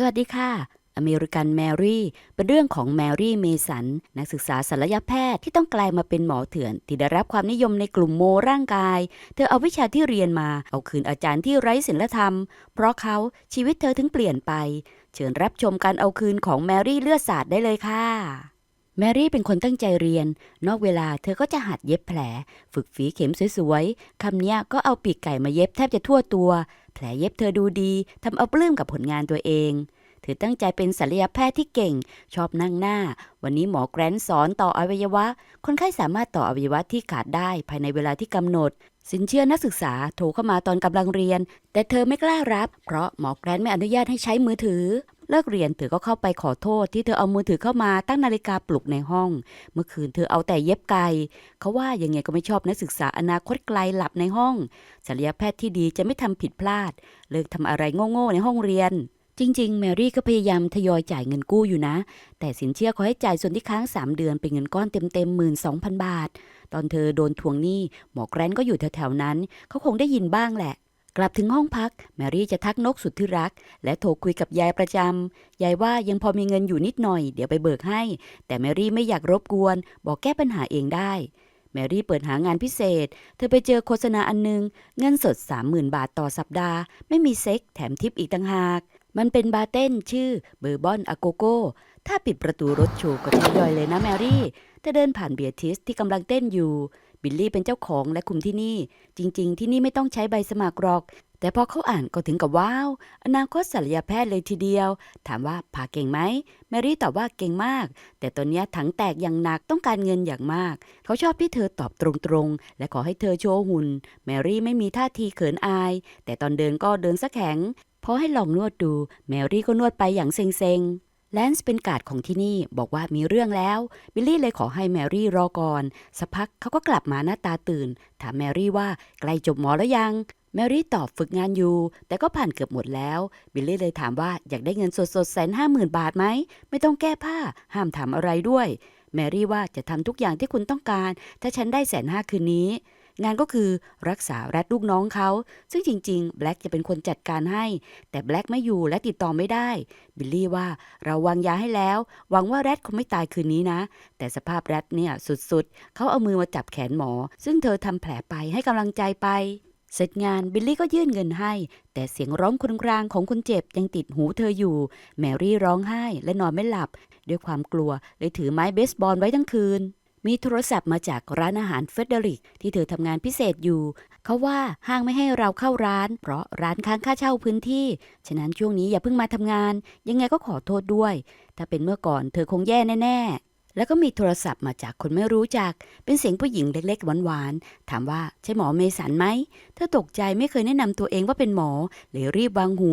สวัสดีค่ะอเมริกันแมรี่ เป็นเรื่องของแมรี่เมสัน นักศึกษาศัลยแพทย์ที่ต้องกลายมาเป็นหมอเถื่อน ที่ได้รับความนิยมในกลุ่มโมร่างกาย เธอเอาวิชาที่เรียนมา เอาคืนอาจารย์ที่ไร้ศีลธรรม เพราะเขาชีวิตเธอถึงเปลี่ยนไป เชิญรับชมการเอาคืนของแมรี่เลือดสาดได้เลยค่ะแมรี่เป็นคนตั้งใจเรียน นอกเวลาเธอก็จะหัดเย็บแผล ฝึกฝีเข็มสวยๆ คำเนี้ยก็เอาปีกไก่มาเย็บแทบจะทั่วตัว แผลเย็บเธอดูดีทำเอาปลื้มกับผลงานตัวเอง เธอตั้งใจเป็นศัลยแพทย์ที่เก่ง ชอบนั่งหน้า วันนี้หมอแกรนสอนต่ออวัยวะ คนไข้สามารถต่ออวัยวะที่ขาดได้ภายในเวลาที่กำหนด สินเชื่อนักศึกษาโทรเข้ามาตอนกำลังเรียน แต่เธอไม่กล้ารับ เพราะหมอแกรนไม่อนุญาตให้ใช้มือถือ เลิกเรียนเธอก็เข้าไปขอโทษที่เธอเอามือถือเข้ามาตั้งนาฬิกาปลุกในห้อง เมื่อคืนเธอเอาแต่เย็บไก่เขาว่ายังไงก็ไม่ชอบนักศึกษาอนาคตไกลหลับในห้องศัลยแพทย์ที่ดีจะไม่ทำผิดพลาด เลิกทำอะไรโง่ๆในห้องเรียนจริง ๆ แมรี่ก็พยายามทยอยจ่ายเงินกู้อยู่นะ แต่สินเชื่อเขาให้จ่ายส่วนที่ค้าง 3 เดือนเป็นเงินก้อนเต็มๆหมื่นสองพันบาท ตอนเธอโดนทวงหนี้หมอแกรนก็อยู่แถวๆนั้น เขาคงได้ยินบ้างแหละ กลับถึงห้องพัก แมรี่จะทักนกสุดที่รัก และโทรคุยกับยายประจำ ยายว่ายังพอมีเงินอยู่นิดหน่อย เดี๋ยวไปเบิกให้ แต่แมรี่ไม่อยากรบกวน บอกแก้ปัญหาเองได้ แมรี่เปิดหางานพิเศษ เธอไปเจอโฆษณาอันนึง เงินสด 30,000 บาทต่อสัปดาห์ ไม่มีเซ็กแถมทิปอีกต่างหาก มันเป็นบาร์เต้นชื่อเบอร์บอนอโกโก้ ถ้าปิดประตูรถโชว์ก็ใช้ย่อยเลยนะแมรี่เธอเดินผ่านเบียทิสที่กำลังเต้นอยู่ บิลลี่เป็นเจ้าของและคุมที่นี่ จริง ๆ ที่นี่ไม่ต้องใช้ใบสมัครหรอก แต่พอเขาอ่านก็ถึงกับว้าว อนาคตศัลยแพทย์เลยทีเดียว ถามว่าผ่าเก่งไหมแมรี่ตอบว่าเก่งมาก แต่ตอนนี้ถังแตกอย่างหนักต้องการเงินอย่างมาก เขาชอบที่เธอตอบตรงๆ และขอให้เธอโชว์หุ่น แมรี่ไม่มีท่าทีเขินอาย แต่ตอนเดินก็เดินสักแข็งพอให้ลองนวดดู แมรี่ก็นวดไปอย่างเซ็งๆ แลนซ์เป็นกาดของที่นี่บอกว่ามีเรื่องแล้ว บิลลี่เลยขอให้แมรี่รอก่อน สักพักเขาก็กลับมาหน้าตาตื่น ถามแมรี่ว่าใกล้จบหมอแล้วยัง แมรี่ตอบฝึกงานอยู่ แต่ก็ผ่านเกือบหมดแล้ว บิลลี่เลยถามว่าอยากได้เงินสดสดแสนห้าหมื่นบาทไหม ไม่ต้องแก้ผ้า ห้ามถามอะไรด้วย แมรี่ว่าจะทำทุกอย่างที่คุณต้องการ ถ้าฉันได้แสนห้าคืนนี้ งานก็คือรักษาแรดลูกน้องเขา ซึ่งจริงๆ แบล็กจะเป็นคนจัดการให้ แต่แบล็กไม่อยู่และติดต่อไม่ได้ บิลลี่ว่าเราวางยาให้แล้ว หวังว่าแรดคงไม่ตายคืนนี้นะ แต่สภาพแรดเนี่ยสุดๆ เขาเอามือมาจับแขนหมอ ซึ่งเธอทำแผลไปให้กำลังใจไปเสร็จงานบิลลี่ก็ยื่นเงินให้ แต่เสียงร้องครวญครางของคนเจ็บยังติดหูเธออยู่ แมรี่ร้องไห้และนอนไม่หลับ ด้วยความกลัวเลยถือไม้เบสบอลไว้ทั้งคืน มีโทรศัพท์มาจากร้านอาหารเฟเดริก ที่เธอทำงานพิเศษอยู่ เขาว่าห้างไม่ให้เราเข้าร้าน เพราะร้านค้างค่าเช่าพื้นที่ ฉะนั้นช่วงนี้อย่าเพิ่งมาทำงาน ยังไงก็ขอโทษด้วย ถ้าเป็นเมื่อก่อนเธอคงแย่แน่ ๆแล้วก็มีโทรศัพท์มาจากคนไม่รู้จัก เป็นเสียงผู้หญิงเล็ก ๆ หวานๆ ถามว่าใช่หมอเมสันไหม เธอตกใจไม่เคยแนะนำตัวเองว่าเป็นหมอเลยรีบวางหู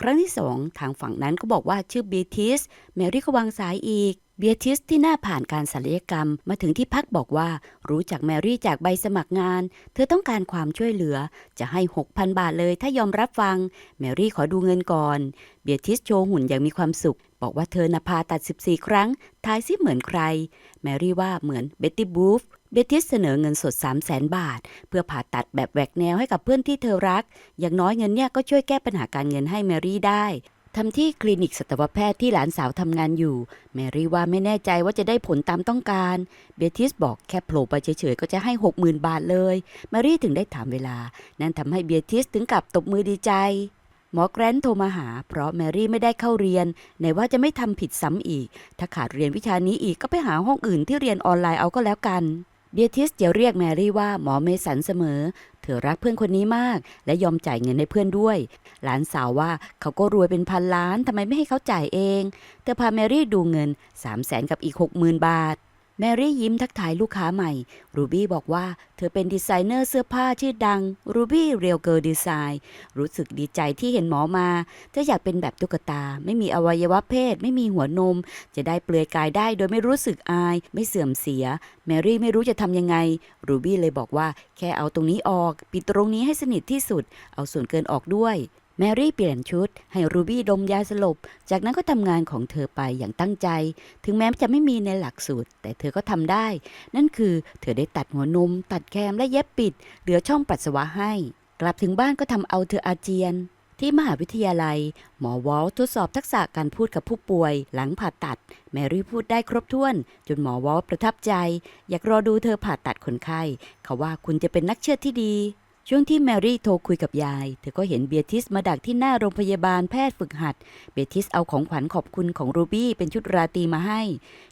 ครั้งที่สองทางฝั่งนั้นก็บอกว่าชื่อเบทิส แมรี่ก็วางสายอีก เบียทิสที่หน้าผ่านการศัลยกรรมมาถึงที่พักบอกว่า รู้จักแมรี่จากใบสมัครงาน เธอต้องการความช่วยเหลือ จะให้ 6,000 บาทเลยถ้ายอมรับฟัง แมรี่ขอดูเงินก่อน เบียทิสโชว์หุ่นอย่างมีความสุข บอกว่าเธอนภาตัด 14 ครั้งทายซิเหมือนใคร แมรี่ว่าเหมือนเบ็ตตี้บูฟเบติสเสนอเงินสด 3 0 0แสนบาท เพื่อผ่าตัดแบบแหวกแนวให้กับเพื่อนที่เธอรัก อย่างน้อยเงินเนี่ยก็ช่วยแก้ปัญหาการเงินให้แมรี่ได้ ทำที่คลินิกสัตวแพทย์ที่หลานสาวทำงานอยู่ แมรี่ว่าไม่แน่ใจว่าจะได้ผลตามต้องการ เบติสบอกแค่โผล่ไปเฉยๆ ก็จะให้ 60,000 บาทเลย แมรี่ถึงได้ถามเวลา นั่นทำให้เบติสถึงกับตบมือดีใจ หมอแกรนโทรมาหา เพราะแมรี่ไม่ได้เข้าเรียนไหนว่าจะไม่ทำผิดซ้ำอีก ถ้าขาดเรียนวิชานี้อีกก็ไปหาห้องอื่นที่เรียนออนไลน์เอาก็แล้วกัน เบียทิสจะเรียกแมรี่ว่าหมอเมสันเสมอ เธอรักเพื่อนคนนี้มาก และยอมจ่ายเงินให้เพื่อนด้วย หลานสาวว่าเขาก็รวยเป็นพันล้านทำไมไม่ให้เขาจ่ายเอง เธอพาแมรี่ดูเงิน 3 0 0แสนกับอีก 60,000 บาท แมรี่ยิ้มทักทายลูกค้าใหม่ รูบี้บอกว่าเธอเป็นดีไซเนอร์เสื้อผ้าชื่อดัง รูบี้เรียลเกิร์ดีไซน์รู้สึกดีใจที่เห็นหมอมาเธออยากเป็นแบบตุ๊กตา ไม่มีอวัยวะเพศ ไม่มีหัวนม จะได้เปลือยกายได้โดยไม่รู้สึกอาย ไม่เสื่อมเสีย แมรี่ไม่รู้จะทำยังไง รูบี้เลยบอกว่าแค่เอาตรงนี้ออก ปิดตรงนี้ให้สนิทที่สุด เอาส่วนเกินออกด้วย แมรี่เปลี่ยนชุด ให้รูบี้ดมยาสลบ จากนั้นก็ทำงานของเธอไปอย่างตั้งใจ ถึงแม้จะไม่มีในหลักสูตร แต่เธอก็ทำได้ นั่นคือเธอได้ตัดหัวนม ตัดแคมและเย็บปิด เหลือช่องปัสสาวะให้ กลับถึงบ้านก็ทำเอาเธออาเจียนที่มหาวิทยาลัย หมอวอลทดสอบทักษะการพูดกับผู้ป่วย หลังผ่าตัด แมรี่พูดได้ครบถ้วน จนหมอวอลประทับใจ อยากรอดูเธอผ่าตัดคนไข้ เขาว่าคุณจะเป็นนักเชื่อดที่ดี ช่วงที่แมรี่โทรคุยกับยาย เธอก็เห็นเบียทิสมาดักที่หน้าโรงพยาบาลแพทย์ฝึกหัด เบียทิสเอาของขวัญขอบคุณของรูบี้เป็นชุดราตรีมาให้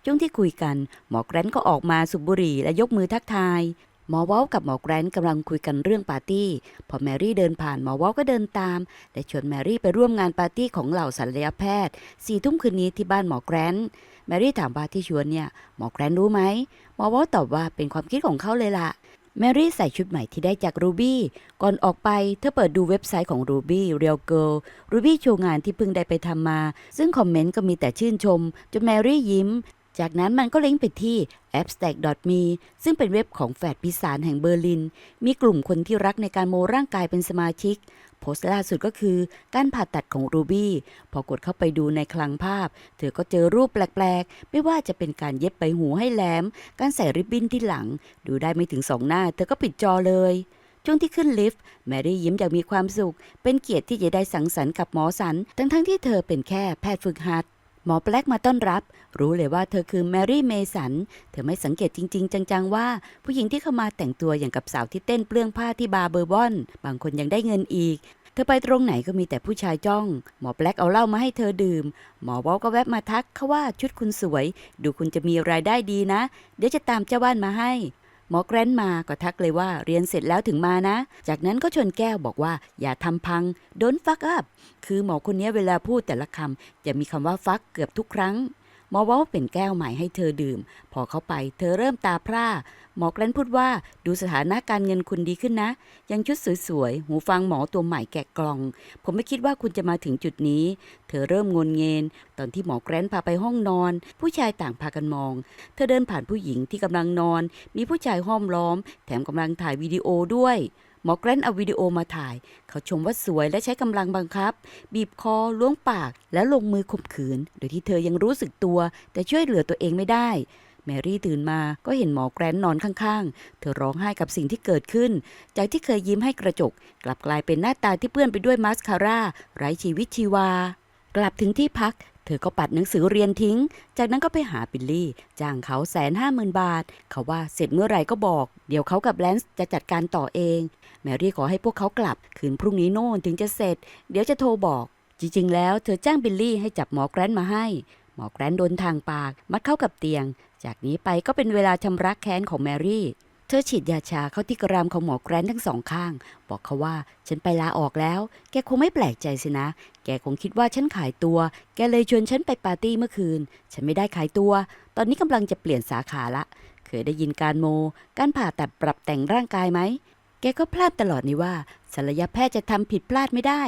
ช่วงที่คุยกัน หมอแกรนก็ออกมาสูบบุหรี่และยกมือทักทาย หมอว้ากับหมอแกรนกำลังคุยกันเรื่องปาร์ตี้ พอแมรี่เดินผ่านหมอว้าก็เดินตาม และชวนแมรี่ไปร่วมงานปาร์ตี้ของเหล่าศัลยแพทย์สี่ทุ่มคืนนี้ที่บ้านหมอแกรนแมรี่ถามว่าที่ชวนเนี่ยหมอแกรนรู้ไหมหมอว้าตอบว่าเป็นความคิดของเขาเลยล่ะ แมรี่ใส่ชุดใหม่ที่ได้จากรูบี้ก่อนออกไปเธอเปิดดูเว็บไซต์ของรูบี้เรียลเกิลรูบี้โชว์งานที่เพิ่งได้ไปทำมา ซึ่งคอมเมนต์ก็มีแต่ชื่นชม จนแมรี่ยิ้ม จากนั้นมันก็เลิงก์ไปที่ abstract.me ซึ่งเป็นเว็บของแฝดพิสารแห่งเบอร์ลิน มีกลุ่มคนที่รักในการโมร่างกายเป็นสมาชิก โพสต์ล่าสุดก็คือการผ่าตัดของรูบี้พอกดเข้าไปดูในคลังภาพ เธอก็เจอรูปแปลกๆ ไม่ว่าจะเป็นการเย็บใบหูให้แหลม การใส่ริบบิ้นที่หลัง ดูได้ไม่ถึงสองหน้า เธอก็ปิดจอเลยช่วงที่ขึ้นลิฟต์แมรี่ยิ้มอย่างมีความสุข เป็นเกียรติที่จะได้สังสรรค์กับหมอสัน ทั้งๆที่เธอเป็นแค่แพทย์ฝึกหัด หมอแปลกมาต้อนรับ รู้เลยว่าเธอคือแมรี่เมสัน เธอไม่สังเกตจริง ๆ จัง ๆ ว่า ผู้หญิงที่เข้ามาแต่งตัวอย่างกับสาวที่เต้นเปลื้องผ้าที่บาร์เบอร์บอน บางคนยังได้เงินอีก เธอไปตรงไหนก็มีแต่ผู้ชายจ้อง หมอแปลกเอาเหล้ามาให้เธอดื่ม หมอวอลก็แวะมาทักเขาว่าชุดคุณสวย ดูคุณจะมีรายได้ดีนะ เดี๋ยวจะตามเจ้าบ้านมาให้ หมอแกรนมาก็ทักเลยว่าเรียนเสร็จแล้วถึงมานะ จากนั้นก็ชนแก้วบอกว่าอย่าทำพัง don't fuck up คือหมอคนนี้เวลาพูดแต่ละคำจะมีคำว่าฟักเกือบทุกครั้ง หมอว่าเป็นแก้วใหม่ให้เธอดื่ม พอเข้าไปเธอเริ่มตาพร่า หมอแกรนพูดว่าดูสถานะการเงินคุณดีขึ้นนะ ยังชุดสวยๆ หูฟังหมอตัวใหม่แกะกล่อง ผมไม่คิดว่าคุณจะมาถึงจุดนี้ เธอเริ่มงนเงน ตอนที่หมอแกรนพาไปห้องนอน ผู้ชายต่างพากันมอง เธอเดินผ่านผู้หญิงที่กำลังนอน มีผู้ชายห้อมล้อม แถมกำลังถ่ายวิดีโอด้วย หมอแกรนเอาวิดีโอมาถ่าย เขาชมว่าสวยและใช้กำลังบังคับ บีบคอล้วงปากแล้วลงมือข่มขืน โดยที่เธอยังรู้สึกตัว แต่ช่วยเหลือตัวเองไม่ได้ แมรี่ตื่นมาก็เห็นหมอแกรนนอนข้างๆ เธอร้องไห้กับสิ่งที่เกิดขึ้น จากที่เคยยิ้มให้กระจก กลับกลายเป็นหน้าตาที่เปื้อนไปด้วยมาสคาร่าไร้ชีวิตชีวา กลับถึงที่พักเธอก็ปัดหนังสือเรียนทิ้ง จากนั้นก็ไปหาบิลลี่ จ้างเขาแสนห้าหมื่นบาท เขาว่าเสร็จเมื่อไหร่ก็บอก เดี๋ยวเขากับแลนซ์จะจัดการต่อเอง มรี่ขอให้พวกเขากลับ คืนพรุ่งนี้โน่นถึงจะเสร็จ เดี๋ยวจะโทรบอก จริงๆ แล้วเธอจ้างบิลลี่ให้จับหมอแกรนมาให้ หมอแกรนโดนทางปากมัดเข้ากับเตียง จากนี้ไปก็เป็นเวลาชำระแค้นของแมรี่ เธอฉีดยาชาเข้าที่กรามของหมอแกรนทั้งสองข้าง บอกเขาว่าฉันไปลาออกแล้ว แกคงไม่แปลกใจสินะ แกคงคิดว่าฉันขายตัว แกเลยชวนฉันไปปาร์ตี้เมื่อคืน ฉันไม่ได้ขายตัว ตอนนี้กำลังจะเปลี่ยนสาขาละ เคยได้ยินการโม การผ่าตัดปรับแต่งร่างกายไหม แกก็พลาดตลอดนี่ว่าศัลยแพทย์จะทำผิดพลาดไม่ได้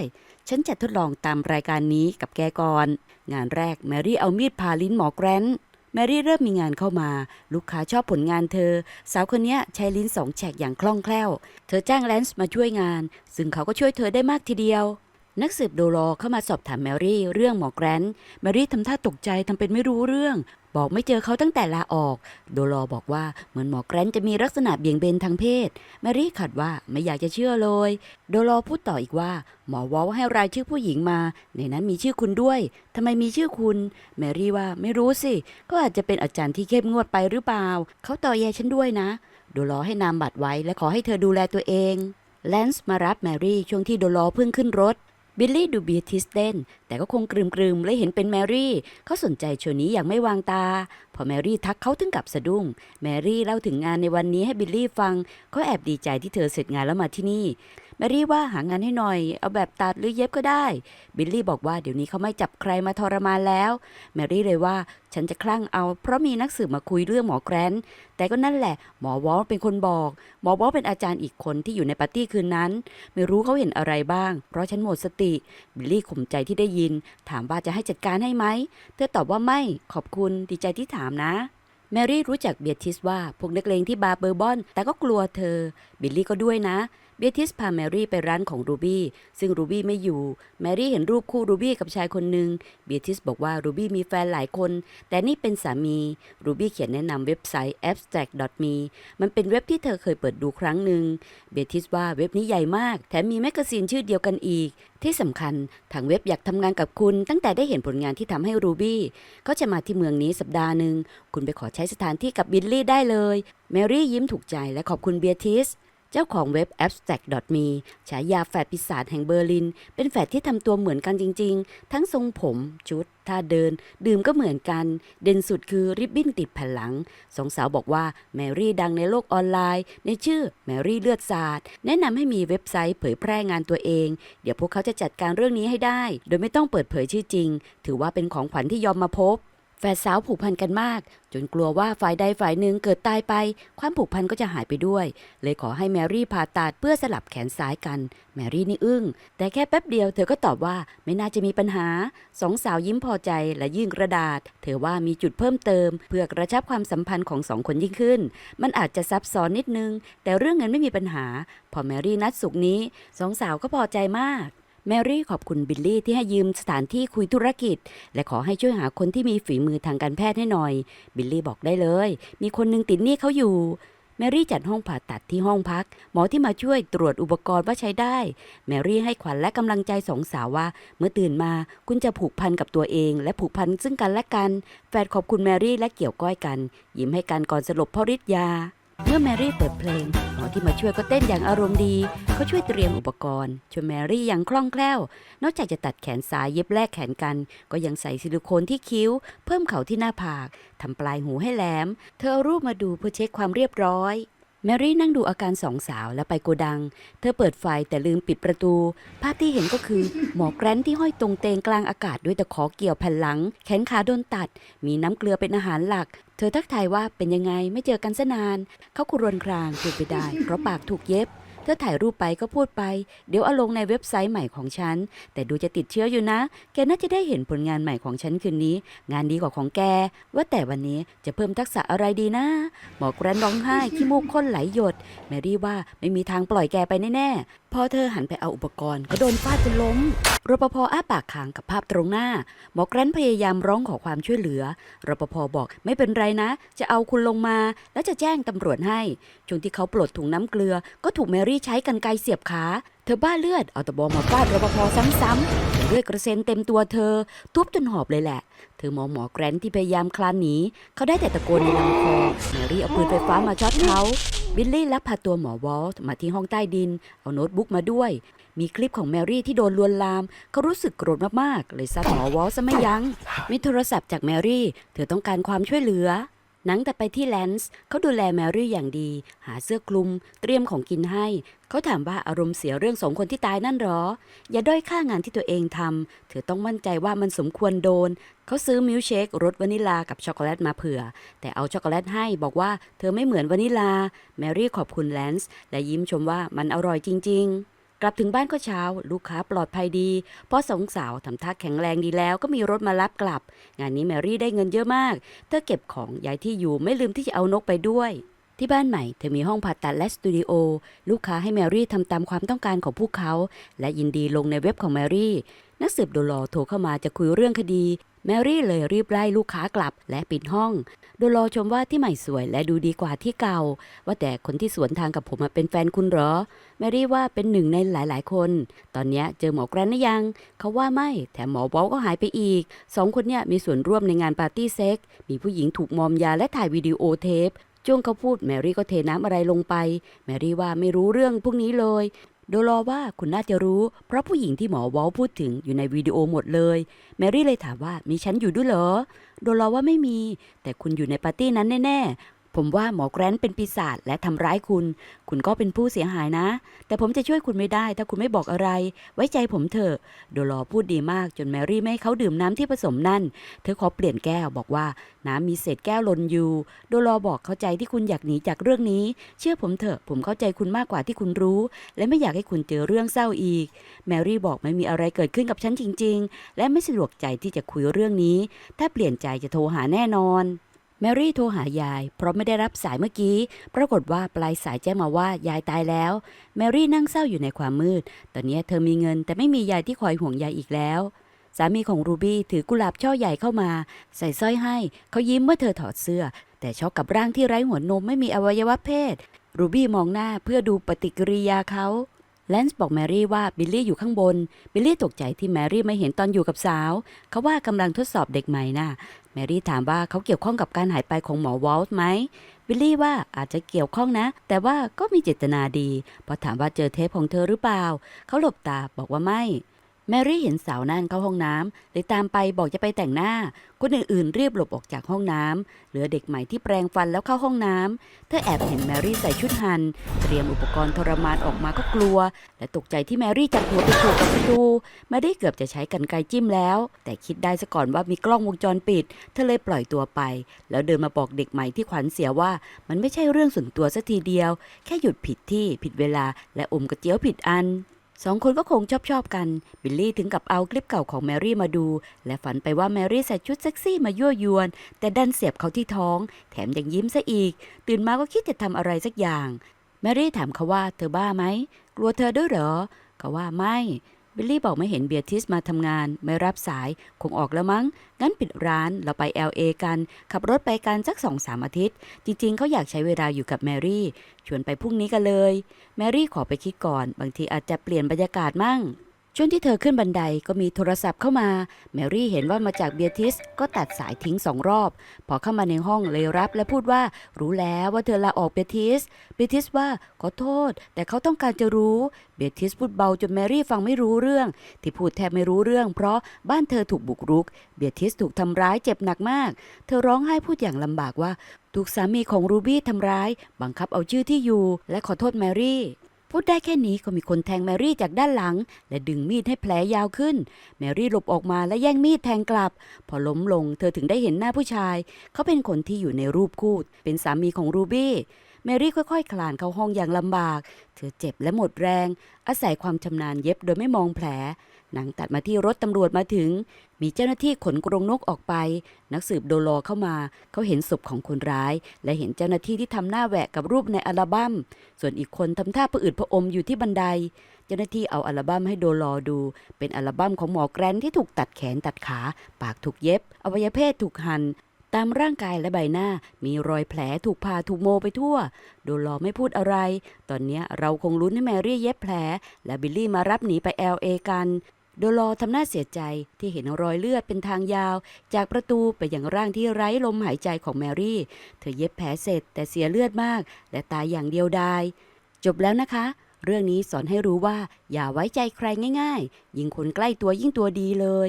ฉันจะทดลองตามรายการนี้กับแกก่อน งานแรกแมรี่เอามีดผ่าลิ้นหมอแกรนแมรี่เริ่มมีงานเข้ามา ลูกค้าชอบผลงานเธอ สาวคนนี้ใช้ลิ้นสองแฉกอย่างคล่องแคล่ว เธอจ้างแลนซ์มาช่วยงาน ซึ่งเขาก็ช่วยเธอได้มากทีเดียว นักสืบโดโลเข้ามาสอบถามแมรี่เรื่องหมอแกรนแมรี่ทำท่าตกใจทำเป็นไม่รู้เรื่อง บอกไม่เจอเขาตั้งแต่ลาออก โดโลบอกว่าเหมือนหมอแกรนจะมีลักษณะเบี่ยงเบนทางเพศ แมรี่ขัดว่าไม่อยากจะเชื่อเลย โดโลพูดต่ออีกว่า หมอวอลให้รายชื่อผู้หญิงมา ในนั้นมีชื่อคุณด้วยทำไมมีชื่อคุณ แมรี่ว่าไม่รู้สิ ก็อาจจะเป็นอาจารย์ที่เข้มงวดไปหรือเปล่า เขาต่อแยฉันด้วยนะ โดโลให้นามบัตรไว้และขอให้เธอดูแลตัวเองแลนซ์มารับแมรี่ช่วงที่โดโลเพิ่งขึ้นรถ บิลลี่ดูเบียทิสเต้นแต่ก็คงกลืมๆและเห็นเป็นแมรี่ เขาสนใจโชว์นี้อย่างไม่วางตา พอแมรี่ทักเขาถึงกับสะดุ้ง แมรี่เล่าถึงงานในวันนี้ให้บิลลี่ฟังเขาแอบดีใจที่เธอเสร็จงานแล้วมาที่นี่ แมรี่ว่าหางานให้หน่อย เอาแบบตัดหรือเย็บก็ได้ บิลลี่บอกว่าเดี๋ยวนี้เขาไม่จับใครมาทรมานแล้ว แมรี่เลยว่าฉันจะคลั่งเอา เพราะมีนักสืบมาคุยเรื่องหมอแกรนแต่ก็นั่นแหละ หมอวอลเป็นคนบอก หมอวอลเป็นอาจารย์อีกคนที่อยู่ในปาร์ตี้คืนนั้น ไม่รู้เขาเห็นอะไรบ้าง เพราะฉันหมดสติ บิลลี่ข่มใจที่ได้ยิน ถามว่าจะให้จัดการให้ไหม เธอตอบว่าไม่ขอบคุณดีใจที่ถามนะแมรี่รู้จักเบียทิสว่าพวกนักเลงที่บาร์เบอร์บอน แต่ก็กลัวเธอ บิลลี่ก็ด้วยนะ เบียทิสพาแมรี่ไปร้านของรูบี้ซึ่งรูบี้ไม่อยู่ แมรี่เห็นรูปคู่รูบี้กับชายคนหนึ่งเบียทิสบอกว่ารูบี้มีแฟนหลายคน แต่นี่เป็นสามีรูบี้เขียนแนะนำเว็บไซต์ abstract.me มันเป็นเว็บที่เธอเคยเปิดดูครั้งหนึ่งเบียทิสว่าเว็บนี้ใหญ่มาก แถมมีแมกกาซีนชื่อเดียวกันอีก ที่สำคัญทางเว็บอยากทำงานกับคุณ ตั้งแต่ได้เห็นผลงานที่ทำให้รูบี้เขาจะมาที่เมืองนี้สัปดาห์หนึ่งคุณไปขอใช้สถานที่กับบิลลี่ได้เลย แมรี่ยิ้มถูกใจและขอบคุณเบียทิส เจ้าของเว็บ abstract.me ฉายาแฝดปีศาจแห่งเบอร์ลิน เป็นแฝดที่ทำตัวเหมือนกันจริง ๆ ทั้งทรงผม ชุด ท่าเดิน ดื่มก็เหมือนกัน เด่นสุดคือริบบิ้นติดแผ่นหลัง สองสาวบอกว่าแมรี่ดังในโลกออนไลน์ ในชื่อแมรี่เลือดสาดแนะนำให้มีเว็บไซต์เผยแพร่งานตัวเอง เดี๋ยวพวกเขาจะจัดการเรื่องนี้ให้ได้ โดยไม่ต้องเปิดเผยชื่อจริง ถือว่าเป็นของขวัญที่ยอมมาพบ แฝดสาวผูกพันกันมาก จนกลัวว่าฝ่ายใดฝ่ายหนึ่งเกิดตายไป ความผูกพันก็จะหายไปด้วย เลยขอให้แมรี่ผ่าตัดเพื่อสลับแขนซ้ายกัน แมรี่นี่อึ้ง แต่แค่แป๊บเดียวเธอก็ตอบว่าไม่น่าจะมีปัญหา สองสาวยิ้มพอใจและยื่นกระดาษ เธอว่ามีจุดเพิ่มเติม เพื่อกระชับความสัมพันธ์ของสองคนยิ่งขึ้น มันอาจจะซับซ้อนนิดนึง แต่เรื่องเงินไม่มีปัญหา พอแมรี่นัดสุกนี้ สองสาวก็พอใจมาก แมรี่ขอบคุณบิลลี่ที่ให้ยืมสถานที่คุยธุรกิจ และขอให้ช่วยหาคนที่มีฝีมือทางการแพทย์ให้หน่อย บิลลี่บอกได้เลย มีคนหนึงติดหนี้เขาอยู่ แมรี่จัดห้องผ่าตัดที่ห้องพัก หมอที่มาช่วยตรวจอุปกรณ์ว่าใช้ได้ แมรี่ให้ขวัญและกำลังใจสองสาวว่า เมื่อตื่นมาคุณจะผูกพันกับตัวเอง และผูกพันซึ่งกันและกัน แฟนขอบคุณแมรี่และเกี่ยวก้อยกัน ยิ้มให้กันก่อนสลบเพราะฤทธิ์ยา เมื่อแมรี่เปิดเพลงหมอที่มาช่วยก็เต้นอย่างอารมณ์ดี เขาช่วยเตรียมอุปกรณ์ ช่วยแมรี่อย่างคล่องแคล่ว นอกจากจะตัดแขนซ้ายเย็บแลกแขนกัน ก็ยังใส่ซิลิโคนที่คิ้ว เพิ่มเข่าที่หน้าผากทำปลายหูให้แหลม เธอเอารูปมาดูเพื่อเช็คความเรียบร้อยแมรี่นั่งดูอาการสองสาวแล้วไปโกดัง เธอเปิดไฟแต่ลืมปิดประตู ภาพที่เห็นก็คือ หมอแกรนที่ห้อยตรงเตงกลางอากาศด้วยตะขอเกี่ยวแผ่นหลัง แขนขาโดนตัด มีน้ำเกลือเป็นอาหารหลัก เธอทักทายว่าเป็นยังไงไม่เจอกันซะนาน เขาคุรวนครางพูดไปได้เพราะปากถูกเย็บ เธอถ่ายรูปไปก็พูดไป เดี๋ยวเอาลงในเว็บไซต์ใหม่ของฉัน แต่ดูจะติดเชื้ออยู่นะ แกน่าจะได้เห็นผลงานใหม่ของฉันคืนนี้ งานดีกว่าของแก ว่าแต่วันนี้จะเพิ่มทักษะอะไรดีนะ หมอแกรนร้องไห้ขี้มูกข้นไหลหยด แมรี่ว่าไม่มีทางปล่อยแกไปแน่ๆ พอเธอหันไปเอาอุปกรณ์ก็โดนฟาดจนล้ม รปภอ้าปากค้างกับภาพตรงหน้า หมอแกรนพยายามร้องขอความช่วยเหลือ รปภบอกไม่เป็นไรนะ จะเอาคุณลงมา แล้วจะแจ้งตำรวจให้ช่วงที่เขาปลดถุงน้ำเกลือก็ถูกแมรี่รี่ใช้กันไกรเสียบขา เธอบ้าเลือด เอาตะบองมาฟาดรปภซ้ำๆเลือดกระเซ็นเต็มตัวเธอ ทุบจนหอบเลยแหละ เธอมองหมอแกรนที่พยายามคลานหนี เขาได้แต่ตะโกนในลำคอแมรี่เอาปืนไฟฟ้ามาช็อตเขา บิลลี่ลักพาตัวหมอวอลต์มาที่ห้องใต้ดิน เอาโน้ตบุ๊กมาด้วย มีคลิปของแมรี่ที่โดนลวนลาม เขารู้สึกโกรธมากๆ เลยซัดหมอวอลต์ซะไม่ยัง้งมีโทรศัพท์จากแมรี่ เธอต้องการความช่วยเหลือ หนังแต่ไปที่แลนซ์เขาดูแลแมรี่อย่างดี หาเสื้อคลุม เตรียมของกินให้ เขาถามว่าอารมณ์เสียเรื่องสองคนที่ตายนั่นหรอ อย่าด้อยค่างานที่ตัวเองทำเธอต้องมั่นใจว่ามันสมควรโดน เขาซื้อมิลค์เชครสวานิลากับช็อกโกแลตมาเผื่อ แต่เอาช็อกโกแลตให้บอกว่าเธอไม่เหมือนวานิลา แมรี่ขอบคุณแลนซ์และยิ้มชมว่ามันอร่อยจริง ๆ กลับถึงบ้านก็เช้า ลูกค้าปลอดภัยดี เพราะสองสาวทำท่าแข็งแรงดีแล้วก็มีรถมารับกลับ งานนี้แมรี่ได้เงินเยอะมาก เธอเก็บของย้ายที่อยู่ไม่ลืมที่จะเอานกไปด้วยที่บ้านใหม่เธอมีห้องผ่าตัดและสตูดิโอ ลูกค้าให้แมรี่ทำตามความต้องการของพวกเขา และยินดีลงในเว็บของแมรี่ นักสืบโดลอโทรเข้ามาจะคุยเรื่องคดี แมรี่เลยรีบไล่ลูกค้ากลับและปิดห้องโดลอชมว่าที่ใหม่สวยและดูดีกว่าที่เก่า ว่าแต่คนที่สวนทางกับผมเป็นแฟนคุณหรอ แมรี่ว่าเป็นหนึ่งในหลายๆ คน ตอนนี้เจอหมอแกรนหรือยัง เขาว่าไม่ แถมหมอวอลก็หายไปอีก สองคนเนี่ยมีส่วนร่วมในงานปาร์ตี้เซ็ก มีผู้หญิงถูกมอมยาและถ่ายวิดีโอเทปช่วงเขาพูดแมรี่ก็เทน้ำอะไรลงไป แมรี่ว่าไม่รู้เรื่องพวกนี้เลย โดลอว่าคุณน่าจะรู้ เพราะผู้หญิงที่หมอวอลพูดถึงอยู่ในวิดีโอหมดเลย แมรี่เลยถามว่ามีฉันอยู่ด้วยเหรอ โดลอว่าไม่มี แต่คุณอยู่ในปาร์ตี้นั้นแน่ๆ ผมว่าหมอแกรนเป็นปีศาจและทำร้ายคุณ คุณก็เป็นผู้เสียหายนะ แต่ผมจะช่วยคุณไม่ได้ ถ้าคุณไม่บอกอะไร ไว้ใจผมเถอะโดลอพูดดีมากจนแมรี่ไม่ให้เขาดื่มน้ำที่ผสมนั่น เธอขอเปลี่ยนแก้วบอกว่าน้ำมีเศษแก้วหล่นอยู่ โดลอบอกเข้าใจที่คุณอยากหนีจากเรื่องนี้ เชื่อผมเถอะ ผมเข้าใจคุณมากกว่าที่คุณรู้ และไม่อยากให้คุณเจอเรื่องเศร้าอีก แมรี่บอกไม่มีอะไรเกิดขึ้นกับฉันจริง ๆ และไม่สะดวกใจที่จะคุยเรื่องนี้ ถ้าเปลี่ยนใจจะโทรหาแน่นอน แมรี่โทรหายาย เพราะไม่ได้รับสายเมื่อกี้ ปรากฏว่าปลายสายแจ้งมาว่ายายตายแล้ว แมรี่นั่งเศร้าอยู่ในความมืด ตอนนี้เธอมีเงินแต่ไม่มียายที่คอยห่วงยายอีกแล้ว สามีของรูบี้ถือกุหลาบช่อใหญ่เข้ามา ใส่สร้อยให้ เขายิ้มเมื่อเธอถอดเสื้อ แต่ช็อกกับร่างที่ไร้หัวนมไม่มีอวัยวะเพศ รูบี้มองหน้าเพื่อดูปฏิกิริยาเขาแลนซ์บอกแมรี่ว่าบิลลี่อยู่ข้างบน บิลลี่ตกใจที่แมรี่ไม่เห็นตอนอยู่กับสาว เขาว่ากำลังทดสอบเด็กใหม่น่ะ แมรี่ถามว่าเขาเกี่ยวข้องกับการหายไปของหมอวอลต์ไหมวิลลี่ว่าอาจจะเกี่ยวข้องนะ แต่ว่าก็มีเจตนาดี พอถามว่าเจอเทปของเธอหรือเปล่า เขาหลบตาบอกว่าไม่ แมรี่เห็นสาวนั่นเข้าห้องน้ำเลยตามไปบอกจะไปแต่งหน้า คนอื่นๆเรียบหลบออกจากห้องน้ำเหลือเด็กใหม่ที่แปรงฟันแล้วเข้าห้องน้ำเธอแอบเห็นแมรี่ใส่ชุดฮัน เตรียมอุปกรณ์ทรมานออกมาก็กลัว และตกใจที่แมรี่จับหัวไปถูกกับประตูแมรี่เกือบจะใช้กันไกรจิ้มแล้ว แต่คิดได้ซะก่อนว่ามีกล้องวงจรปิด เธอเลยปล่อยตัวไป แล้วเดินมาบอกเด็กใหม่ที่ขวัญเสียว่า มันไม่ใช่เรื่องส่วนตัวสัทีเดียว แค่หยุดผิดที่ผิดเวลา และอมกระเจียวผิดอัน สองคนก็คงชอบชอบกัน บิลลี่ถึงกับเอาคลิปเก่าของแมรี่มาดู และฝันไปว่าแมรี่ใส่ชุดเซ็กซี่มายั่วยวน แต่ดันเสียบเขาที่ท้อง แถมยังยิ้มซะอีก ตื่นมาก็คิดจะทำอะไรสักอย่าง แมรี่ถามเขาว่าเธอบ้าไหม กลัวเธอด้วยเหรอ เขาว่าไม่ บิลลี่บอกไม่เห็นเบียทิสมาทำงาน ไม่รับสาย คงออกแล้วมั้ง งั้นปิดร้านเราไป LA กัน ขับรถไปกันสักสองสามอาทิตย์ จริงๆ เขาอยากใช้เวลาอยู่กับแมรี่ ชวนไปพรุ่งนี้กันเลย แมรี่ขอไปคิดก่อน บางทีอาจจะเปลี่ยนบรรยากาศมั่ง ช่วงที่เธอขึ้นบันไดก็มีโทรศัพท์เข้ามา แมรี่เห็นว่ามาจากเบียทิสก็ตัดสายทิ้งสองรอบ พอเข้ามาในห้องเลยรับและพูดว่ารู้แล้วว่าเธอลาออกเบียทิส เบียทิสว่าขอโทษ แต่เขาต้องการจะรู้ เบียทิสพูดเบาจนแมรี่ฟังไม่รู้เรื่อง ที่พูดแทบไม่รู้เรื่อง เพราะบ้านเธอถูกบุกรุก เบียทิสถูกทำร้ายเจ็บหนักมาก เธอร้องไห้พูดอย่างลำบากว่า ถูกสามีของรูบี้ทำร้าย บังคับเอาชื่อที่อยู่ และขอโทษแมรี่ พูดได้แค่นี้ก็มีคนแทงแมรี่จากด้านหลัง และดึงมีดให้แผลยาวขึ้น แมรี่หลบออกมาและแย่งมีดแทงกลับ พอล้มลงเธอถึงได้เห็นหน้าผู้ชาย เขาเป็นคนที่อยู่ในรูปคู่ เป็นสามีของรูบี้ แมรี่ค่อยๆ คลานเข้าห้องอย่างลำบาก เธอเจ็บและหมดแรง อาศัยความชำนาญเย็บโดยไม่มองแผล หนังตัดมาที่รถตำรวจมาถึง มีเจ้าหน้าที่ขนกรงนกออกไป นักสืบโดโลเข้ามา เขาเห็นศพของคนร้าย และเห็นเจ้าหน้าที่ที่ทำหน้าแหวกกับรูปในอัลบั้ม ส่วนอีกคนทำท่าผะอืดผะอมอยู่ที่บันได เจ้าหน้าที่เอาอัลบั้มให้โดโลดู เป็นอัลบั้มของหมอแกรนที่ถูกตัดแขนตัดขา ปากถูกเย็บ อวัยวเพศถูกหัน่น ตามร่างกายและใบหน้ามีรอยแผลถูกผ่าถูกโมไปทั่ว โดโลไม่พูดอะไร ตอนนี้เราคงลุ้นให้แมรี่เย็บแผล และบิลลี่มารับหนีไป LA กัน โดโลทำหน้าเสียใจที่เห็นรอยเลือดเป็นทางยาว จากประตูไปยังร่างที่ไร้ลมหายใจของแมรี่ เธอเย็บแผลเสร็จแต่เสียเลือดมาก และตายอย่างเดียวดาย จบแล้วนะคะเรื่องนี้สอนให้รู้ว่าอย่าไว้ใจใครง่าย ๆ ยิ่งคนใกล้ตัวยิ่งตัวดีเลย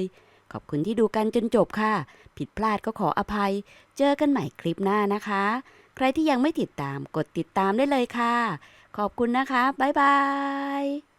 ขอบคุณที่ดูกันจนจบค่ะ ผิดพลาดก็ขออภัย เจอกันใหม่คลิปหน้านะคะ ใครที่ยังไม่ติดตามกดติดตามได้เลยค่ะ ขอบคุณนะคะ บ๊ายบาย